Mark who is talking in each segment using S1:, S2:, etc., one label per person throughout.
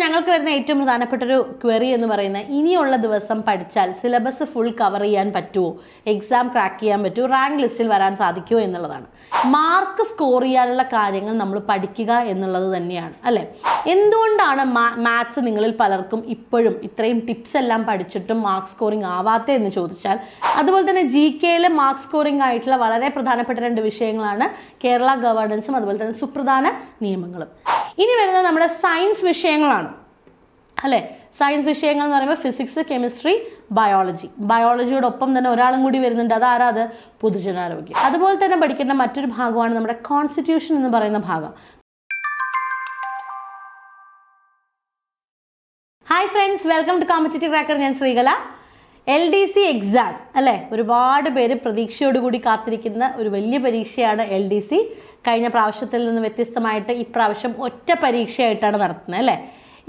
S1: ഞങ്ങൾക്ക് വരുന്ന ഏറ്റവും പ്രധാനപ്പെട്ട ഒരു ക്വറി എന്ന് പറയുന്നത് ഇനിയുള്ള ദിവസം പഠിച്ചാൽ സിലബസ് ഫുൾ കവർ ചെയ്യാൻ പറ്റുമോ എക്സാം ക്രാക്ക് ചെയ്യാൻ പറ്റുമോ റാങ്ക് ലിസ്റ്റിൽ വരാൻ സാധിക്കുമോ എന്നുള്ളതാണ്. മാർക്ക് സ്കോർ ചെയ്യാനുള്ള കാര്യങ്ങൾ നമ്മൾ പഠിക്കുക എന്നുള്ളത് തന്നെയാണ് അല്ലേ? എന്തുകൊണ്ടാണ് മാത്സ് നിങ്ങളിൽ പലർക്കും ഇപ്പോഴും ഇത്രയും ടിപ്സ് എല്ലാം പഠിച്ചിട്ടും മാർക്ക് സ്കോറിംഗ് ആവാത്തേ എന്ന് ചോദിച്ചാൽ അതുപോലെ തന്നെ ജി കെയിലെ മാർക്ക് സ്കോറിംഗ് ആയിട്ടുള്ള വളരെ പ്രധാനപ്പെട്ട രണ്ട് വിഷയങ്ങളാണ് കേരള ഗവേണൻസും അതുപോലെ തന്നെ സുപ്രധാന നിയമങ്ങളും. ഇനി വരുന്നത് നമ്മുടെ സയൻസ് വിഷയങ്ങളാണ് അല്ലേ? സയൻസ് വിഷയങ്ങൾ എന്ന് പറയുമ്പോൾ ഫിസിക്സ് കെമിസ്ട്രി ബയോളജി ബയോളജിയോടൊപ്പം തന്നെ ഒരാളും കൂടി വരുന്നുണ്ട്. അതാരാ അത്? പൊതുജനാരോഗ്യം. അതുപോലെ തന്നെ പഠിക്കേണ്ട മറ്റൊരു ഭാഗമാണ് നമ്മുടെ കോൺസ്റ്റിറ്റ്യൂഷൻ എന്ന് പറയുന്ന ഭാഗം. Hi friends welcome to competitive tracker ഞാൻ Sreekala. L D C exam അല്ലേ? ഒരുപാട് പേര് പ്രതീക്ഷയോടുകൂടി കാത്തിരിക്കുന്ന ഒരു വലിയ പരീക്ഷയാണ് എൽ ഡി സി കഴിഞ്ഞ പ്രാവശ്യത്തിൽ നിന്ന് വ്യത്യസ്തമായിട്ട് ഇപ്രാവശ്യം ഒറ്റ പരീക്ഷയായിട്ടാണ് നടത്തുന്നത് അല്ലേ?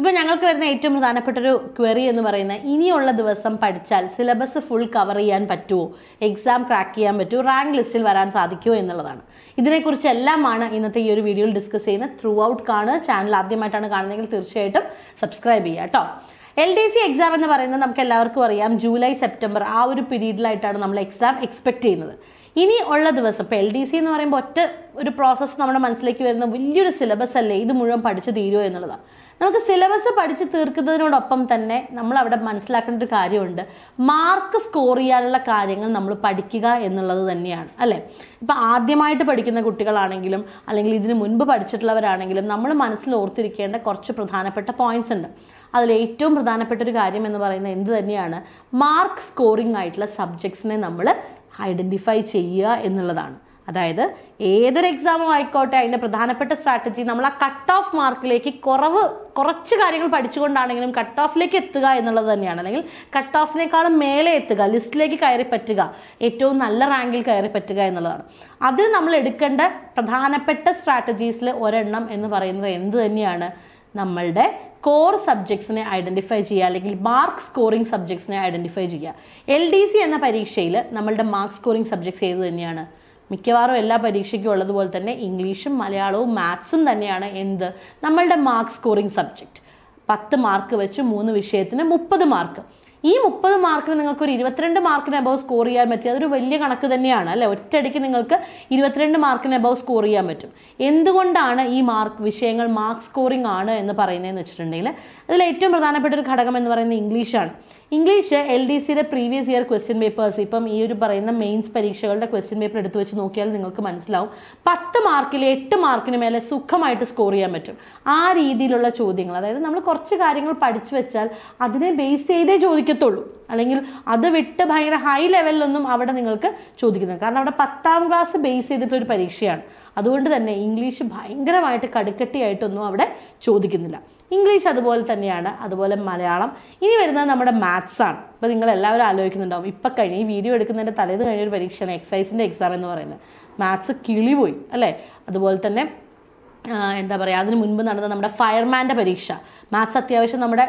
S1: ഇപ്പം ഞങ്ങൾക്ക് വരുന്ന ഏറ്റവും പ്രധാനപ്പെട്ട ഒരു ക്വറി എന്ന് പറയുന്നത് ഇനിയുള്ള ദിവസം പഠിച്ചാൽ സിലബസ് ഫുൾ കവർ ചെയ്യാൻ പറ്റുമോ എക്സാം ക്രാക്ക് ചെയ്യാൻ പറ്റുമോ റാങ്ക് ലിസ്റ്റിൽ വരാൻ സാധിക്കുമോ എന്നുള്ളതാണ്. ഇതിനെക്കുറിച്ച് എല്ലാമാണ് ഇന്നത്തെ ഈ ഒരു വീഡിയോയിൽ ഡിസ്കസ് ചെയ്യുന്നത്. ത്രൂ ഔട്ട് കാണുക. ചാനൽ ആദ്യമായിട്ടാണ് കാണുന്നതെങ്കിൽ തീർച്ചയായിട്ടും സബ്സ്ക്രൈബ് ചെയ്യുക കേട്ടോ എൽ ഡി സി എക്സാം എന്ന് പറയുന്നത് നമുക്ക് എല്ലാവർക്കും അറിയാം. ജൂലൈ സെപ്റ്റംബർ ആ ഒരു പീരീഡിലായിട്ടാണ് നമ്മൾ എക്സാം എക്സ്പെക്ട് ചെയ്യുന്നത്. ഇനി ഉള്ള ദിവസം ഇപ്പോൾ എൽ ഡി സി എന്ന് പറയുമ്പോൾ ഒറ്റ ഒരു പ്രോസസ്സ് നമ്മുടെ മനസ്സിലേക്ക് വരുന്ന വലിയൊരു സിലബസ് അല്ലേ? ഇത് മുഴുവൻ പഠിച്ചു തീരുമോ എന്നുള്ളതാണ്. നമുക്ക് സിലബസ് പഠിച്ച് തീർക്കുന്നതിനോടൊപ്പം തന്നെ നമ്മൾ അവിടെ മനസ്സിലാക്കേണ്ട ഒരു കാര്യമുണ്ട്. മാർക്ക് സ്കോർ ചെയ്യാനുള്ള കാര്യങ്ങൾ നമ്മൾ പഠിക്കുക എന്നുള്ളത് തന്നെയാണ് അല്ലേ? ഇപ്പം ആദ്യമായിട്ട് പഠിക്കുന്ന കുട്ടികളാണെങ്കിലും അല്ലെങ്കിൽ ഇതിനു മുൻപ് പഠിച്ചിട്ടുള്ളവരാണെങ്കിലും നമ്മൾ മനസ്സിൽ ഓർത്തിരിക്കേണ്ട കുറച്ച് പ്രധാനപ്പെട്ട പോയിന്റ്സ് ഉണ്ട്. അതിൽ ഏറ്റവും പ്രധാനപ്പെട്ട ഒരു കാര്യം എന്ന് പറയുന്നത് എന്ത് തന്നെയാണ്? മാർക്ക് സ്കോറിംഗ് ആയിട്ടുള്ള സബ്ജക്ട്സിനെ നമ്മൾ ഐഡന്റിഫൈ ചെയ്യുക എന്നുള്ളതാണ്. അതായത് ഏതൊരു എക്സാമും ആയിക്കോട്ടെ അതിന്റെ പ്രധാനപ്പെട്ട സ്ട്രാറ്റജി നമ്മൾ ആ കട്ട് ഓഫ് മാർക്കിലേക്ക് കുറവ് കുറച്ച് കാര്യങ്ങൾ പഠിച്ചുകൊണ്ടാണെങ്കിലും കട്ട് ഓഫിലേക്ക് എത്തുക എന്നുള്ളത് തന്നെയാണ്. അല്ലെങ്കിൽ കട്ട് ഓഫിനേക്കാളും മേലെ എത്തുക ലിസ്റ്റിലേക്ക് കയറി പറ്റുക ഏറ്റവും നല്ല റാങ്കിൽ കയറി പറ്റുക എന്നുള്ളതാണ്. അതിൽ നമ്മൾ എടുക്കേണ്ട പ്രധാനപ്പെട്ട സ്ട്രാറ്റജീസിൽ ഒരെണ്ണം എന്ന് പറയുന്നത് എന്ത് തന്നെയാണ്? നമ്മളുടെ കോർ സബ്ജക്ട്സിനെ ഐഡന്റിഫൈ ചെയ്യുക അല്ലെങ്കിൽ മാർക്ക് സ്കോറിംഗ് സബ്ജക്ട്സിനെ ഐഡന്റിഫൈ ചെയ്യുക. എൽ ഡി സി എന്ന പരീക്ഷയിൽ നമ്മളുടെ മാർക്ക് സ്കോറിംഗ് സബ്ജക്ട്സ് ഏത് തന്നെയാണ്? മിക്കവാറും എല്ലാ പരീക്ഷയ്ക്കും ഉള്ളതുപോലെ തന്നെ ഇംഗ്ലീഷും മലയാളവും മാത്സും തന്നെയാണ് എന്ത്? നമ്മളുടെ മാർക്ക് സ്കോറിംഗ് സബ്ജക്റ്റ് പത്ത് മാർക്ക് വെച്ച് മൂന്ന് വിഷയത്തിന് മുപ്പത് മാർക്ക് ഈ മുപ്പത് മാർക്കിന് നിങ്ങൾക്ക് ഒരു ഇരുപത്തിരണ്ട് മാർക്കിന് അബവ് സ്കോർ ചെയ്യാൻ പറ്റും അതൊരു വലിയ കണക്ക് തന്നെയാണ് അല്ലെ? ഒറ്റയടിക്ക് നിങ്ങൾക്ക് ഇരുപത്തിരണ്ട് മാർക്കിന് അബവ് സ്കോർ ചെയ്യാൻ പറ്റും. എന്തുകൊണ്ടാണ് ഈ മാർക്ക് വിഷയങ്ങൾ മാർക്ക് സ്കോറിംഗ് ആണ് എന്ന് പറയുന്നതെന്ന് വെച്ചിട്ടുണ്ടെങ്കിൽ അതിൽ ഏറ്റവും പ്രധാനപ്പെട്ട ഒരു ഘടകം എന്ന് പറയുന്നത് ഇംഗ്ലീഷാണ്. ഇംഗ്ലീഷ് എൽ ഡി സിയുടെ പ്രീവിയസ് ഇയർ ക്വസ്റ്റ്യൻ പേപ്പേഴ്സ് ഇപ്പം ഈ ഒരു പറയുന്ന മെയിൻസ് പരീക്ഷകളുടെ ക്വസ്റ്റ്യൻ പേപ്പർ എടുത്തു വെച്ച് നോക്കിയാൽ നിങ്ങൾക്ക് മനസ്സിലാവും. പത്ത് മാർക്കിൽ എട്ട് മാർക്കിന് മേലെ സുഖമായിട്ട് സ്കോർ ചെയ്യാൻ പറ്റും. ആ രീതിയിലുള്ള ചോദ്യങ്ങൾ അതായത് നമ്മൾ കുറച്ച് കാര്യങ്ങൾ പഠിച്ചു വെച്ചാൽ അതിനെ ബേസ് ചെയ്തേ ചോദിക്കത്തുള്ളൂ. അല്ലെങ്കിൽ അത് വിട്ട് ഭയങ്കര ഹൈ ലെവലിലൊന്നും അവിടെ നിങ്ങൾക്ക് ചോദിക്കുന്നത് കാരണം അവിടെ പത്താം ക്ലാസ് ബേസ് ചെയ്തിട്ടൊരു പരീക്ഷയാണ്. അതുകൊണ്ട് തന്നെ ഇംഗ്ലീഷ് ഭയങ്കരമായിട്ട് കടുക്കട്ടിയായിട്ടൊന്നും അവിടെ ചോദിക്കുന്നില്ല. ഇംഗ്ലീഷ് അതുപോലെ തന്നെയാണ് അതുപോലെ മലയാളം. ഇനി വരുന്നത് നമ്മുടെ മാത്സ് ആണ്. അപ്പോൾ നിങ്ങൾ എല്ലാവരും ആലോചിക്കുന്നുണ്ടാവും ഇപ്പം കഴിഞ്ഞ് ഈ വീഡിയോ എടുക്കുന്നതിന്റെ തലേന്ന് കഴിഞ്ഞ ഒരു പരീക്ഷയാണ് എക്സൈസിന്റെ എക്സാം എന്ന് പറയുന്നത്. മാത്സ് കിളി പോയി അല്ലേ? അതുപോലെ തന്നെ എന്താ പറയുക അതിന് മുൻപ് നടന്ന നമ്മുടെ ഫയർമാന്റെ പരീക്ഷ. മാത്സ് അത്യാവശ്യം നമ്മുടെ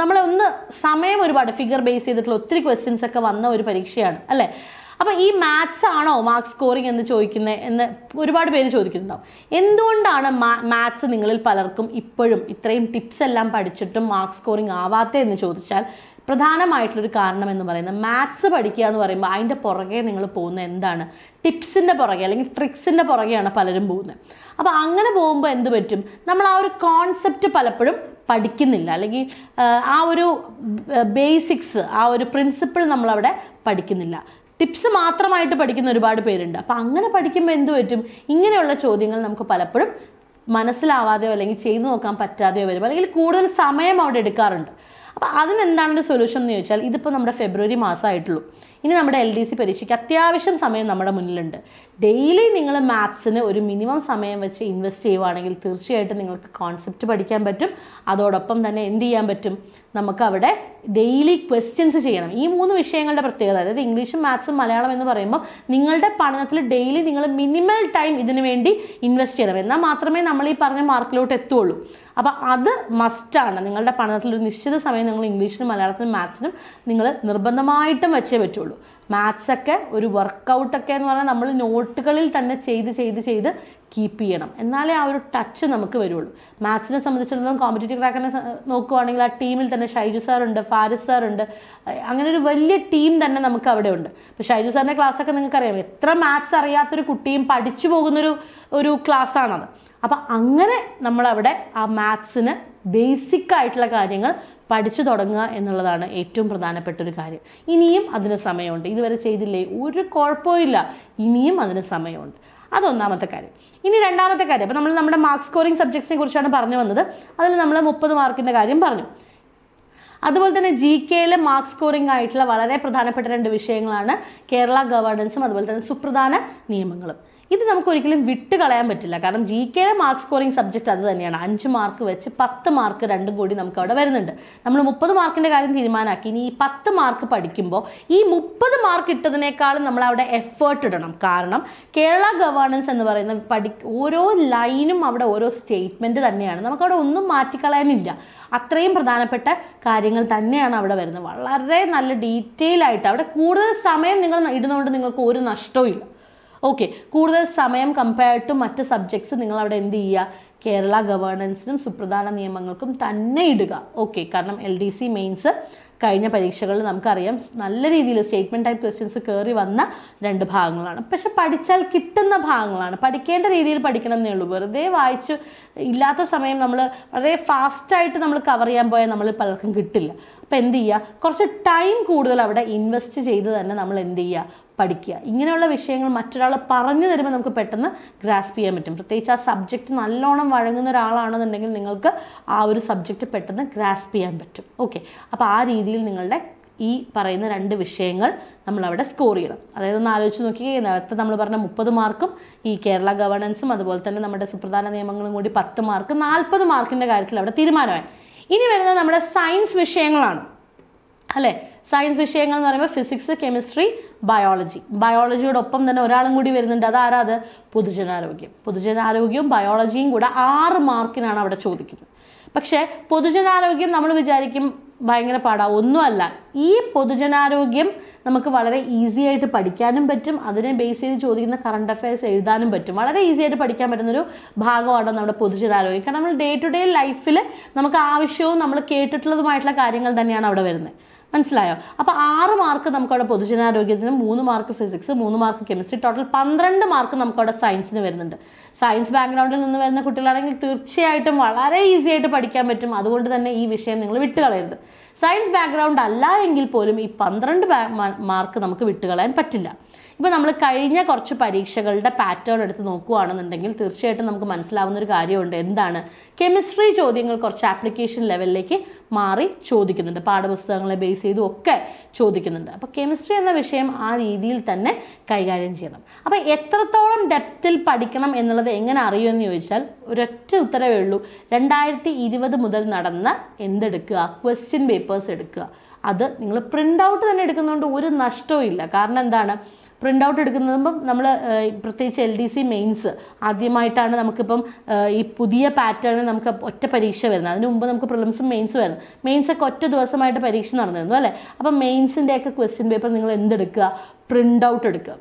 S1: നമ്മളെ ഒന്ന് സമയം ഒരുപാട് ഫിഗർ ബേസ് ചെയ്തിട്ടുള്ള ഒത്തിരി ക്വസ്റ്റ്യൻസ് ഒക്കെ വന്ന ഒരു പരീക്ഷയാണ് അല്ലേ? അപ്പോൾ ഈ മാത്സ് ആണോ മാർക്ക് സ്കോറിംഗ് എന്ന് ചോദിക്കുന്നത് എന്ന് ഒരുപാട് പേര് ചോദിക്കുന്നുണ്ടാവും. എന്തുകൊണ്ടാണ് മാത്സ് നിങ്ങളിൽ പലർക്കും ഇപ്പോഴും ഇത്രയും ടിപ്സ് എല്ലാം പഠിച്ചിട്ടും മാർക്ക് സ്കോറിംഗ് ആവാത്തേ എന്ന് ചോദിച്ചാൽ പ്രധാനമായിട്ടുള്ളൊരു കാരണം എന്ന് പറയുന്നത് മാത്സ് പഠിക്കുക എന്ന് പറയുമ്പോൾ അതിന്റെ പുറകെ നിങ്ങൾ പോകുന്ന എന്താണ്? ടിപ്സിന്റെ പുറകെ അല്ലെങ്കിൽ ട്രിക്സിന്റെ പുറകെയാണ് പലരും പോകുന്നത് അപ്പോൾ അങ്ങനെ പോകുമ്പോൾ എന്ത് പറ്റും? നമ്മൾ ആ ഒരു കോൺസെപ്റ്റ് പലപ്പോഴും പഠിക്കുന്നില്ല. അല്ലെങ്കിൽ ആ, ഒരു ബേസിക്സ് ആ ഒരു പ്രിൻസിപ്പിൾ നമ്മളവിടെ പഠിക്കുന്നില്ല. ടിപ്സ് മാത്രമായിട്ട് പഠിക്കുന്ന ഒരുപാട് പേരുണ്ട്. അപ്പം അങ്ങനെ പഠിക്കുമ്പോൾ എന്ത് പറ്റും? ഇങ്ങനെയുള്ള ചോദ്യങ്ങൾ നമുക്ക് പലപ്പോഴും മനസ്സിലാവാതെയോ അല്ലെങ്കിൽ ചെയ്തു നോക്കാൻ പറ്റാതെയോ വരും. അല്ലെങ്കിൽ കൂടുതൽ സമയം അവിടെ എടുക്കാറുണ്ട്. അപ്പോൾ അതിനെന്താണ് ഒരു സൊല്യൂഷൻ എന്ന് ചോദിച്ചാൽ ഇതിപ്പോൾ നമ്മുടെ ഫെബ്രുവരി മാസമായിട്ടുള്ളൂ. ഇനി നമ്മുടെ എൽ ഡി സി പരീക്ഷയ്ക്ക് അത്യാവശ്യം സമയം നമ്മുടെ മുന്നിലുണ്ട്. ഡെയിലി നിങ്ങൾ മാത്സിന് ഒരു മിനിമം സമയം വെച്ച് ഇൻവെസ്റ്റ് ചെയ്യുവാണെങ്കിൽ തീർച്ചയായിട്ടും നിങ്ങൾക്ക് കോൺസെപ്റ്റ് പഠിക്കാൻ പറ്റും. അതോടൊപ്പം തന്നെ എന്ത് ചെയ്യാൻ പറ്റും? നമുക്ക് അവിടെ ഡെയിലി ക്വസ്റ്റ്യൻസ് ചെയ്യണം. ഈ മൂന്ന് വിഷയങ്ങളുടെ പ്രത്യേകത അതായത് ഇംഗ്ലീഷും മാത്സും മലയാളം എന്ന് പറയുമ്പോൾ നിങ്ങളുടെ പഠനത്തിൽ ഡെയിലി നിങ്ങൾ മിനിമൽ ടൈം ഇതിനു വേണ്ടി ഇൻവെസ്റ്റ് ചെയ്യണം. എന്നാൽ മാത്രമേ നമ്മൾ ഈ പറഞ്ഞ മാർക്കിലോട്ട് എത്തുള്ളൂ. അപ്പോൾ അത് മസ്റ്റാണ് നിങ്ങളുടെ പഠനത്തിൽ ഒരു നിശ്ചിത സമയം നിങ്ങൾ ഇംഗ്ലീഷിനും മലയാളത്തിനും മാത്സിനും നിങ്ങൾ നിർബന്ധമായിട്ടും വെച്ചേ പറ്റുള്ളൂ. മാത്സ് ഒക്കെ ഒരു വർക്കൗട്ടൊക്കെ എന്ന് പറഞ്ഞാൽ നമ്മൾ നോട്ടുകളിൽ തന്നെ ചെയ്ത് ചെയ്ത് ചെയ്ത് കീപ്പ് ചെയ്യണം. എന്നാലേ ആ ഒരു ടച്ച് നമുക്ക് വരുള്ളൂ. മാത്സിനെ സംബന്ധിച്ചിടത്തോളം കോമ്പറ്റേറ്റീവ് ക്രാക്കറിനെ നോക്കുവാണെങ്കിൽ ആ ടീമിൽ തന്നെ ഷൈജു സാറുണ്ട് ഫാരിസ് സാറുണ്ട് അങ്ങനെ ഒരു വലിയ ടീം തന്നെ നമുക്ക് അവിടെ ഉണ്ട്. ഇപ്പോൾ ഷൈജു സാറിന്റെ ക്ലാസ്സൊക്കെ നിങ്ങൾക്കറിയാം. എത്ര മാത്സ് അറിയാത്തൊരു കുട്ടിയും പഠിച്ചു പോകുന്നൊരു ഒരു ക്ലാസ്സാണത് അപ്പം അങ്ങനെ നമ്മളവിടെ ആ മാത്സിന് ബേസിക് ആയിട്ടുള്ള കാര്യങ്ങൾ പഠിച്ചു തുടങ്ങുക എന്നുള്ളതാണ് ഏറ്റവും പ്രധാനപ്പെട്ട ഒരു കാര്യം. ഇനിയും അതിന് സമയമുണ്ട്. ഇതുവരെ ചെയ്തില്ലേ? ഒരു കുഴപ്പമില്ല ഇനിയും അതിന് സമയമുണ്ട്. അതൊന്നാമത്തെ കാര്യം. ഇനി രണ്ടാമത്തെ കാര്യം. അപ്പോൾ നമ്മൾ നമ്മുടെ മാർക്ക് സ്കോറിംഗ് സബ്ജക്ട്സിനെ കുറിച്ചാണ് പറഞ്ഞു വന്നത്. അതിൽ നമ്മൾ മുപ്പത് മാർക്കിന്റെ കാര്യം പറഞ്ഞു. അതുപോലെ തന്നെ ജി കെയിലെ മാർക്ക് സ്കോറിംഗ് ആയിട്ടുള്ള വളരെ പ്രധാനപ്പെട്ട രണ്ട് വിഷയങ്ങളാണ് കേരള ഗവേണൻസും അതുപോലെ തന്നെ സുപ്രധാന നിയമങ്ങളും. ഇത് നമുക്ക് ഒരിക്കലും വിട്ട് കളയാൻ പറ്റില്ല. കാരണം ജി കെയിലെ മാർക്ക് സ്കോറിംഗ് സബ്ജക്റ്റ് അത് തന്നെയാണ്. അഞ്ച് മാർക്ക് വെച്ച് പത്ത് മാർക്ക് രണ്ടും കൂടി നമുക്ക് അവിടെ വരുന്നുണ്ട്. നമ്മൾ മുപ്പത് മാർക്കിന്റെ കാര്യം തീരുമാനമാക്കി. ഇനി ഈ പത്ത് മാർക്ക് പഠിക്കുമ്പോൾ ഈ മുപ്പത് മാർക്ക് ഇട്ടതിനേക്കാളും നമ്മൾ അവിടെ എഫേർട്ട് ഇടണം. കാരണം കേരള ഗവേണൻസ് എന്ന് പറയുന്ന പഠി ഓരോ ലൈനും അവിടെ ഓരോ സ്റ്റേറ്റ്മെന്റ് തന്നെയാണ്. നമുക്കവിടെ ഒന്നും മാറ്റിക്കളയാനില്ല. അത്രയും പ്രധാനപ്പെട്ട കാര്യങ്ങൾ തന്നെയാണ് അവിടെ വരുന്നത്. വളരെ നല്ല ഡീറ്റെയിൽ ആയിട്ട് അവിടെ കൂടുതൽ സമയം നിങ്ങൾ ഇടുന്നതുകൊണ്ട് നിങ്ങൾക്ക് ഒരു നഷ്ടവും ഇല്ല ഓക്കെ കൂടുതൽ സമയം കമ്പയർ ടു മറ്റ് സബ്ജക്ട്സ് നിങ്ങൾ അവിടെ എന്ത് ചെയ്യുക? കേരള ഗവേണൻസിനും സുപ്രധാന നിയമങ്ങൾക്കും തന്നെ ഇടുക. ഓക്കെ കാരണം എൽ ഡി സി മെയിൻസ് കഴിഞ്ഞ പരീക്ഷകളിൽ നമുക്കറിയാം നല്ല രീതിയിൽ സ്റ്റേറ്റ്മെന്റ് ടൈപ്പ് ക്വസ്റ്റ്യൻസ് കയറി വന്ന രണ്ട് ഭാഗങ്ങളാണ്. പക്ഷെ പഠിച്ചാൽ കിട്ടുന്ന ഭാഗങ്ങളാണ്. പഠിക്കേണ്ട രീതിയിൽ പഠിക്കണം എന്നേ ഉള്ളൂ. വെറുതെ വായിച്ച് ഇല്ലാത്ത സമയം നമ്മൾ വളരെ ഫാസ്റ്റായിട്ട് നമ്മൾ കവർ ചെയ്യാൻ പോയാൽ നമ്മൾ പലർക്കും കിട്ടില്ല. അപ്പോൾ എന്ത് ചെയ്യുക? കുറച്ച് ടൈം കൂടുതൽ അവിടെ ഇൻവെസ്റ്റ് ചെയ്ത് തന്നെ നമ്മൾ എന്ത് ചെയ്യുക? പഠിക്കുക. ഇങ്ങനെയുള്ള വിഷയങ്ങൾ മറ്റൊരാൾ പറഞ്ഞു തരുമ്പോൾ നമുക്ക് പെട്ടെന്ന് ഗ്രാസ്പ് ചെയ്യാൻ പറ്റും. പ്രത്യേകിച്ച് ആ സബ്ജക്റ്റ് നല്ലോണം വഴങ്ങുന്ന ഒരാളാണെന്നുണ്ടെങ്കിൽ നിങ്ങൾക്ക് ആ ഒരു സബ്ജക്റ്റ് പെട്ടെന്ന് ഗ്രാസ്പ് ചെയ്യാൻ പറ്റും. ഓക്കെ. അപ്പോൾ ആ രീതിയിൽ നിങ്ങളുടെ ഈ പറയുന്ന രണ്ട് വിഷയങ്ങൾ നമ്മൾ അവിടെ സ്കോർ ചെയ്യണം. അതായത് ഒന്ന് ആലോചിച്ച് നോക്കി നേരത്തെ നമ്മൾ പറഞ്ഞ മുപ്പത് മാർക്കും ഈ കേരള ഗവർണൻസും അതുപോലെ തന്നെ നമ്മുടെ സുപ്രധാന നിയമങ്ങളും കൂടി പത്ത് മാർക്ക് നാൽപ്പത് മാർക്കിന്റെ കാര്യത്തിൽ അവിടെ തീരുമാനമായി. ഇനി വരുന്നത് നമ്മുടെ സയൻസ് വിഷയങ്ങളാണ്. അല്ലേ? സയൻസ് വിഷയങ്ങൾ എന്ന് പറയുമ്പോൾ ഫിസിക്സ് കെമിസ്ട്രി ബയോളജി ബയോളജിയോടൊപ്പം തന്നെ ഒരാളും കൂടി വരുന്നുണ്ട്. അതാരാ അത്? പൊതുജനാരോഗ്യം. പൊതുജനാരോഗ്യവും ബയോളജിയും കൂടെ ആറ് മാർക്കിനാണ് അവിടെ ചോദിക്കുന്നത്. പക്ഷേ പൊതുജനാരോഗ്യം നമ്മൾ വിചാരിക്കും ഭയങ്കര പാടാ. ഒന്നുമല്ല. ഈ പൊതുജനാരോഗ്യം നമുക്ക് വളരെ ഈസി ആയിട്ട് പഠിക്കാനും പറ്റും. അതിനെ ബേസ് ചെയ്ത് ചോദിക്കുന്ന കറണ്ട് അഫയേഴ്സ് എഴുതാനും പറ്റും. വളരെ ഈസി ആയിട്ട് പഠിക്കാൻ പറ്റുന്നൊരു ഭാഗമാണ് നമ്മുടെ പൊതുജനാരോഗ്യം. കാരണം നമ്മൾ ഡേ ടു ഡേ ലൈഫിൽ നമുക്ക് ആവശ്യവും നമ്മൾ കേട്ടിട്ടുള്ളതുമായിട്ടുള്ള കാര്യങ്ങൾ തന്നെയാണ് അവിടെ വരുന്നത്. മനസ്സിലായോ? അപ്പോൾ ആറ് മാർക്ക് നമുക്ക് അവിടെ പൊതുജനാരോഗ്യത്തിന് മൂന്ന് മാർക്ക് ഫിസിക്സ് മൂന്ന് മാർക്ക് കെമിസ്ട്രി ടോട്ടൽ പന്ത്രണ്ട് മാർക്ക് നമുക്ക് അവിടെ സയൻസിന് വരുന്നുണ്ട്. സയൻസ് ബാക്ക്ഗ്രൗണ്ടിൽ നിന്ന് വരുന്ന കുട്ടികളാണെങ്കിൽ തീർച്ചയായിട്ടും വളരെ ഈസി ആയിട്ട് പഠിക്കാൻ പറ്റും. അതുകൊണ്ട് തന്നെ ഈ വിഷയം നിങ്ങൾ വിട്ടുകളയരുത്. സയൻസ് ബാക്ക്ഗ്രൗണ്ട് അല്ല എങ്കിൽ പോലും ഈ പന്ത്രണ്ട് മാർക്ക് നമുക്ക് വിട്ടുകളയാൻ പറ്റില്ല. ഇപ്പോൾ നമ്മൾ കഴിഞ്ഞ കുറച്ച് പരീക്ഷകളുടെ പാറ്റേൺ എടുത്ത് നോക്കുകയാണെന്നുണ്ടെങ്കിൽ തീർച്ചയായിട്ടും നമുക്ക് മനസ്സിലാവുന്ന ഒരു കാര്യമുണ്ട്. എന്താണ്? കെമിസ്ട്രി ചോദ്യങ്ങൾ കുറച്ച് ആപ്ലിക്കേഷൻ ലെവലിലേക്ക് മാറി ചോദിക്കുന്നുണ്ട്. പാഠപുസ്തകങ്ങളെ ബേസ് ചെയ്തും ഒക്കെ ചോദിക്കുന്നുണ്ട്. അപ്പോൾ കെമിസ്ട്രി എന്ന വിഷയം ആ രീതിയിൽ തന്നെ കൈകാര്യം ചെയ്യണം. അപ്പോൾ എത്രത്തോളം ഡെപ്തിൽ പഠിക്കണം എന്നുള്ളത് എങ്ങനെ അറിയുമെന്ന് ചോദിച്ചാൽ ഒരൊറ്റ ഉത്തരവേ ഉള്ളൂ. രണ്ടായിരത്തി ഇരുപത് മുതൽ നടന്ന എന്തെടുക്കുക? ക്വസ്റ്റ്യൻ പേപ്പേഴ്സ് എടുക്കുക. അത് നിങ്ങൾ പ്രിന്റ് ഔട്ട് തന്നെ എടുക്കുന്നതുകൊണ്ട് ഒരു നഷ്ടവും ഇല്ല കാരണം എന്താണ്? പ്രിന്റ് ഔട്ട് എടുക്കുന്നതുമ്പം നമ്മൾ പ്രത്യേകിച്ച് എൽ ഡി സി മെയിൻസ് ആദ്യമായിട്ടാണ് നമുക്കിപ്പം ഈ പുതിയ പാറ്റേണിൽ നമുക്ക് ഒറ്റ പരീക്ഷ വരുന്നത്. അതിന് മുമ്പ് നമുക്ക് പ്രിലിംസും മെയിൻസ് വരുന്നത് മെയിൻസ് ഒക്കെ ഒറ്റ ദിവസമായിട്ട് പരീക്ഷ നടന്നിരുന്നു അല്ലേ? അപ്പം മെയിൻസിന്റെയൊക്കെ ക്വസ്റ്റ്യൻ പേപ്പർ നിങ്ങൾ എന്തെടുക്കുക? പ്രിന്റ് ഔട്ട് എടുക്കുക.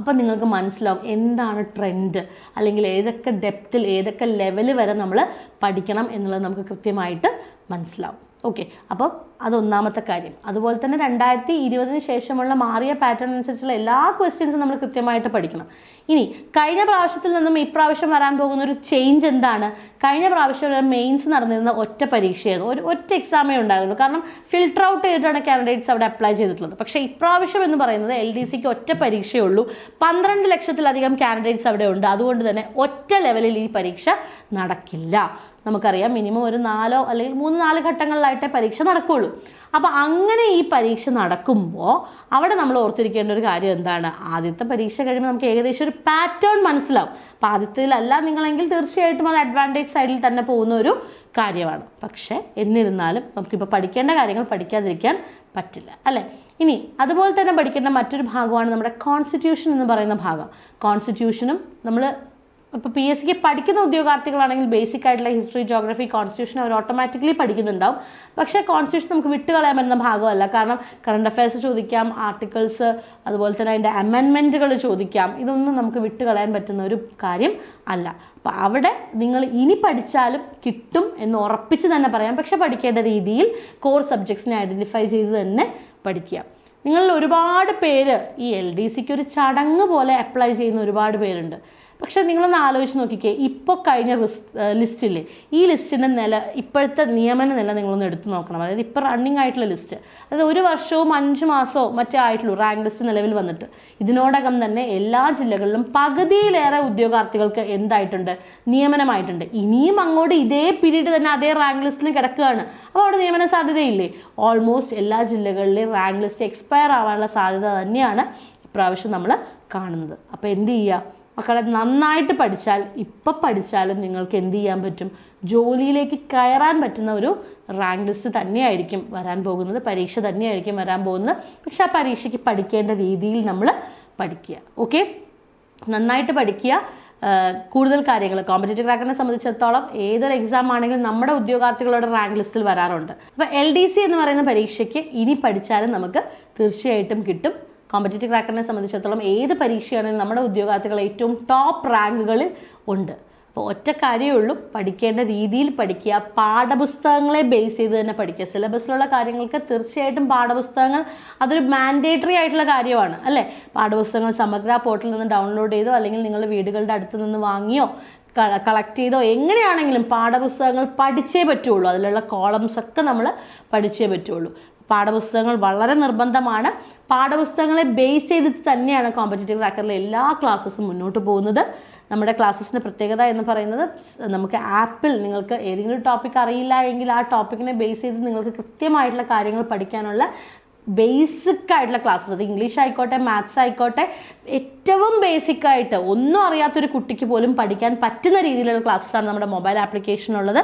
S1: അപ്പം നിങ്ങൾക്ക് മനസ്സിലാവും എന്താണ് ട്രെൻഡ് അല്ലെങ്കിൽ ഏതൊക്കെ ഡെപ്തിൽ ഏതൊക്കെ ലെവൽ വരെ നമ്മൾ പഠിക്കണം എന്നുള്ളത് നമുക്ക് കൃത്യമായിട്ട് മനസ്സിലാവും. ഓക്കെ അപ്പോൾ അതൊന്നാമത്തെ കാര്യം. അതുപോലെ തന്നെ രണ്ടായിരത്തി ഇരുപതിന് ശേഷമുള്ള മാറിയ പാറ്റേൺ അനുസരിച്ചുള്ള എല്ലാ ക്വസ്റ്റ്യൻസും നമ്മൾ കൃത്യമായിട്ട് പഠിക്കണം. ഇനി കഴിഞ്ഞ പ്രാവശ്യത്തിൽ നിന്നും ഇപ്രാവശ്യം വരാൻ പോകുന്ന ഒരു ചേഞ്ച് എന്താണ്? കഴിഞ്ഞ പ്രാവശ്യം മെയിൻസ് നടന്നിരുന്ന ഒറ്റ പരീക്ഷയായിരുന്നു ഒരു ഒറ്റ എക്സാമേ ഉണ്ടായിരുന്നു കാരണം ഫിൽട്ടർ ഔട്ട് ചെയ്തിട്ടാണ് കാൻഡിഡേറ്റ്സ് അവിടെ അപ്ലൈ ചെയ്തിട്ടുള്ളത്. പക്ഷേ ഇപ്രാവശ്യം എന്ന് പറയുന്നത് എൽ ഡി സിക്ക് ഒറ്റ പരീക്ഷയേ ഉള്ളൂ. പന്ത്രണ്ട് ലക്ഷത്തിലധികം കാൻഡിഡേറ്റ്സ് അവിടെ ഉണ്ട്. അതുകൊണ്ട് തന്നെ ഒറ്റ ലെവലിൽ ഈ പരീക്ഷ നടക്കില്ല. നമുക്കറിയാം മിനിമം ഒരു നാലോ അല്ലെങ്കിൽ മൂന്ന് നാല് ഘട്ടങ്ങളിലായിട്ടേ പരീക്ഷ നടക്കുകയുള്ളൂ അപ്പോൾ അങ്ങനെ ഈ പരീക്ഷ നടക്കുമ്പോൾ അവിടെ നമ്മൾ ഓർത്തിരിക്കേണ്ട ഒരു കാര്യം എന്താണ്? ആദ്യത്തെ പരീക്ഷ കഴിയുമ്പോൾ നമുക്ക് ഏകദേശം ഒരു പാറ്റേൺ മനസ്സിലാവും. അപ്പം ആദ്യത്തിലല്ല നിങ്ങളെങ്കിൽ തീർച്ചയായിട്ടും അത് അഡ്വാന്റേജ് സൈഡിൽ തന്നെ പോകുന്ന ഒരു കാര്യമാണ്. പക്ഷേ എന്നിരുന്നാലും നമുക്കിപ്പോൾ പഠിക്കേണ്ട കാര്യങ്ങൾ പഠിക്കാതിരിക്കാൻ പറ്റില്ല അല്ലേ? ഇനി അതുപോലെ തന്നെ പഠിക്കേണ്ട മറ്റൊരു ഭാഗമാണ് നമ്മുടെ കോൺസ്റ്റിറ്റ്യൂഷൻ എന്ന് പറയുന്ന ഭാഗം. കോൺസ്റ്റിറ്റ്യൂഷനും നമ്മൾ ഇപ്പോൾ പി എസ് സിക്ക് പഠിക്കുന്ന ഉദ്യോഗാർത്ഥികളാണെങ്കിൽ ബേസിക് ആയിട്ടുള്ള ഹിസ്റ്ററി ജോഗ്രഫി കോൺസ്റ്റിറ്റ്യൂഷൻ അവർ ഓട്ടോമാറ്റിക്കലി പഠിക്കുന്നുണ്ടാവും. പക്ഷേ കോൺസ്റ്റിറ്റ്യൂഷൻ നമുക്ക് വിട്ടുകളയാൻ പറ്റുന്ന ഭാഗമല്ല. കാരണം കറണ്ട് അഫയേഴ്സ് ചോദിക്കാം ആർട്ടിക്കിൾസ് അതുപോലെ തന്നെ അതിന്റെ അമെൻമെന്റുകൾ ചോദിക്കാം. ഇതൊന്നും നമുക്ക് വിട്ടുകളയാൻ പറ്റുന്ന ഒരു കാര്യം അല്ല. അപ്പോൾ അവിടെ നിങ്ങൾ ഇനി പഠിച്ചാലും കിട്ടും എന്ന് ഉറപ്പിച്ച് തന്നെ പറയാം. പക്ഷെ പഠിക്കേണ്ട രീതിയിൽ കോർ സബ്ജക്ട്സിനെ ഐഡന്റിഫൈ ചെയ്ത് തന്നെ പഠിക്കുക. നിങ്ങളിൽ ഒരുപാട് പേര് ഈ എൽ ഡി സിക്ക് ഒരു ചടങ്ങ് പോലെ അപ്ലൈ ചെയ്യുന്ന ഒരുപാട് പേരുണ്ട്. പക്ഷെ നിങ്ങളൊന്ന് ആലോചിച്ച് നോക്കിക്കേ. ഇപ്പോൾ കഴിഞ്ഞ ലിസ്റ്റില്ലേ ഈ ലിസ്റ്റിന്റെ നില ഇപ്പോഴത്തെ നിയമന നില നിങ്ങളൊന്ന് എടുത്തു നോക്കണം. അതായത് ഇപ്പോൾ റണ്ണിങ് ആയിട്ടുള്ള ലിസ്റ്റ്. അതായത് ഒരു വർഷവും അഞ്ച് മാസമോ മറ്റേ ആയിട്ടുള്ളൂ റാങ്ക് ലിസ്റ്റ് നിലവിൽ വന്നിട്ട്. ഇതിനോടകം തന്നെ എല്ലാ ജില്ലകളിലും പകുതിയിലേറെ ഉദ്യോഗാർത്ഥികൾക്ക് എന്തായിട്ടുണ്ട്? നിയമനമായിട്ടുണ്ട്. ഇനിയും അങ്ങോട്ട് ഇതേ പീരീഡ് തന്നെ അതേ റാങ്ക് ലിസ്റ്റിൽ കിടക്കുകയാണ്. അപ്പോൾ അവിടെ നിയമന സാധ്യതയില്ലേ? ഓൾമോസ്റ്റ് എല്ലാ ജില്ലകളിലെയും റാങ്ക് ലിസ്റ്റ് എക്സ്പയർ ആവാനുള്ള സാധ്യത തന്നെയാണ് ഇപ്രാവശ്യം നമ്മൾ കാണുന്നത്. അപ്പോൾ എന്ത് ചെയ്യുക മക്കളെ നന്നായിട്ട് പഠിച്ചാൽ ഇപ്പം പഠിച്ചാലും നിങ്ങൾക്ക് എന്ത് ചെയ്യാൻ പറ്റും? ജോലിയിലേക്ക് കയറാൻ പറ്റുന്ന ഒരു റാങ്ക് ലിസ്റ്റ് തന്നെയായിരിക്കും വരാൻ പോകുന്നത്. പരീക്ഷ തന്നെയായിരിക്കും വരാൻ പോകുന്നത്. പക്ഷെ ആ പരീക്ഷയ്ക്ക് പഠിക്കേണ്ട രീതിയിൽ നമ്മൾ പഠിക്കുക ഓക്കെ? നന്നായിട്ട് പഠിക്കുക. കൂടുതൽ കാര്യങ്ങൾ കോമ്പറ്റേറ്റീവ് റാങ്കിനെ സംബന്ധിച്ചിടത്തോളം ഏതൊരു എക്സാം ആണെങ്കിലും നമ്മുടെ ഉദ്യോഗാർത്ഥികളുടെ റാങ്ക് ലിസ്റ്റിൽ വരാറുണ്ട്. അപ്പോൾ എൽ ഡി സി എന്ന് പറയുന്ന പരീക്ഷയ്ക്ക് ഇനി പഠിച്ചാലും നമുക്ക് തീർച്ചയായിട്ടും കിട്ടും. കോമ്പറ്റേറ്റീവ് ക്രാക്കറിനെ സംബന്ധിച്ചിടത്തോളം ഏത് പരീക്ഷയാണെങ്കിലും നമ്മുടെ ഉദ്യോഗാർത്ഥികൾ ഏറ്റവും ടോപ്പ് റാങ്കുകളിൽ ഉണ്ട്. അപ്പോൾ ഒറ്റ കാര്യമേ ഉള്ളൂ പഠിക്കേണ്ട രീതിയിൽ പഠിക്കുക. പാഠപുസ്തകങ്ങളെ ബേസ് ചെയ്ത് തന്നെ പഠിക്കുക. സിലബസിലുള്ള കാര്യങ്ങൾക്ക് തീർച്ചയായിട്ടും പാഠപുസ്തകങ്ങൾ അതൊരു മാൻഡേറ്ററി ആയിട്ടുള്ള കാര്യമാണ് അല്ലേ? പാഠപുസ്തകങ്ങൾ സമഗ്ര പോർട്ടലിൽ നിന്ന് ഡൗൺലോഡ് ചെയ്തോ അല്ലെങ്കിൽ നിങ്ങൾ വീടുകളുടെ അടുത്ത് നിന്ന് വാങ്ങിയോ കളക്ട് ചെയ്തോ എങ്ങനെയാണെങ്കിലും പാഠപുസ്തകങ്ങൾ പഠിച്ചേ പറ്റുള്ളൂ. അതിലുള്ള കോളംസ് ഒക്കെ നമ്മൾ പഠിച്ചേ പറ്റുള്ളൂ. പാഠപുസ്തകങ്ങൾ വളരെ നിർബന്ധമാണ്. പാഠപുസ്തകങ്ങളെ ബേസ് ചെയ്തിട്ട് തന്നെയാണ് കോമ്പറ്റേറ്റീവ് ക്രാക്കറിലെ എല്ലാ ക്ലാസ്സസും മുന്നോട്ട് പോകുന്നത്. നമ്മുടെ ക്ലാസ്സസിന്റെ പ്രത്യേകത എന്ന് പറയുന്നത് നമുക്ക് ആപ്പിൽ നിങ്ങൾക്ക് ഏതെങ്കിലും ടോപ്പിക് അറിയില്ല എങ്കിൽ ആ ടോപ്പിക്കിനെ ബേസ് ചെയ്ത് നിങ്ങൾക്ക് കൃത്യമായിട്ടുള്ള കാര്യങ്ങൾ പഠിക്കാനുള്ള ബേസിക് ആയിട്ടുള്ള ക്ലാസ്സസ് അത് ഇംഗ്ലീഷ് ആയിക്കോട്ടെ മാത്സ് ആയിക്കോട്ടെ ഏറ്റവും ബേസിക് ആയിട്ട് ഒന്നും അറിയാത്തൊരു കുട്ടിക്ക് പോലും പഠിക്കാൻ പറ്റുന്ന രീതിയിലുള്ള ക്ലാസ്സാണ് നമ്മുടെ മൊബൈൽ ആപ്ലിക്കേഷൻ ഉള്ളത്.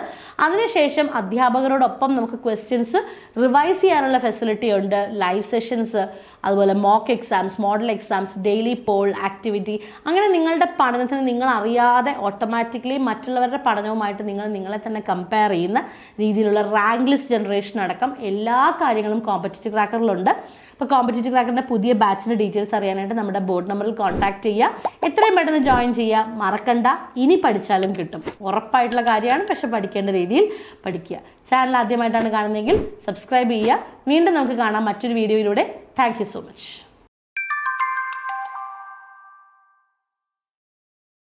S1: അതിനുശേഷം അധ്യാപകരോടൊപ്പം നമുക്ക് ക്വസ്റ്റ്യൻസ് റിവൈസ് ചെയ്യാനുള്ള ഫെസിലിറ്റി ഉണ്ട്. ലൈവ് സെഷൻസ് അതുപോലെ mock exams model exams daily poll activity അങ്ങനെ നിങ്ങളുടെ പഠനത്തിന് നിങ്ങൾ അറിയാതെ ഓട്ടോമാറ്റിക്കലി മറ്റുള്ളവരുടെ പഠനവുമായിട്ട് നിങ്ങൾ നിങ്ങളെ തന്നെ കമ്പയർ ചെയ്യുന്ന രീതിയിലുള്ള റാങ്ക് ലിസ്റ്റ് ജനറേഷൻ അടക്കം എല്ലാ കാര്യങ്ങളും കോമ്പറ്റേറ്റീവ് ക്രാക്കറിലുണ്ട് അപ്പോൾ കോമ്പറ്റേറ്റീവ് ക്രാക്കറിന്റെ പുതിയ ബാച്ചിന്റെ ഡീറ്റെയിൽസ് അറിയാനായിട്ട് നമ്മുടെ ബോർഡ് നമ്പറിൽ കോൺടാക്ട് ചെയ്യുക. എത്രയും പെട്ടെന്ന് ജോയിൻ ചെയ്യുക. മറക്കണ്ട. ഇനി പഠിച്ചാലും കിട്ടും. ഉറപ്പായിട്ടുള്ള കാര്യമാണ് പക്ഷെ പഠിക്കേണ്ട രീതിയിൽ പഠിക്കുക. ചാനൽ ആദ്യമായിട്ടാണ് കാണുന്നതെങ്കിൽ സബ്സ്ക്രൈബ് ചെയ്യുക. വീണ്ടും നമുക്ക് കാണാം മറ്റൊരു വീഡിയോയിലൂടെ താങ്ക് സോ മച്ച്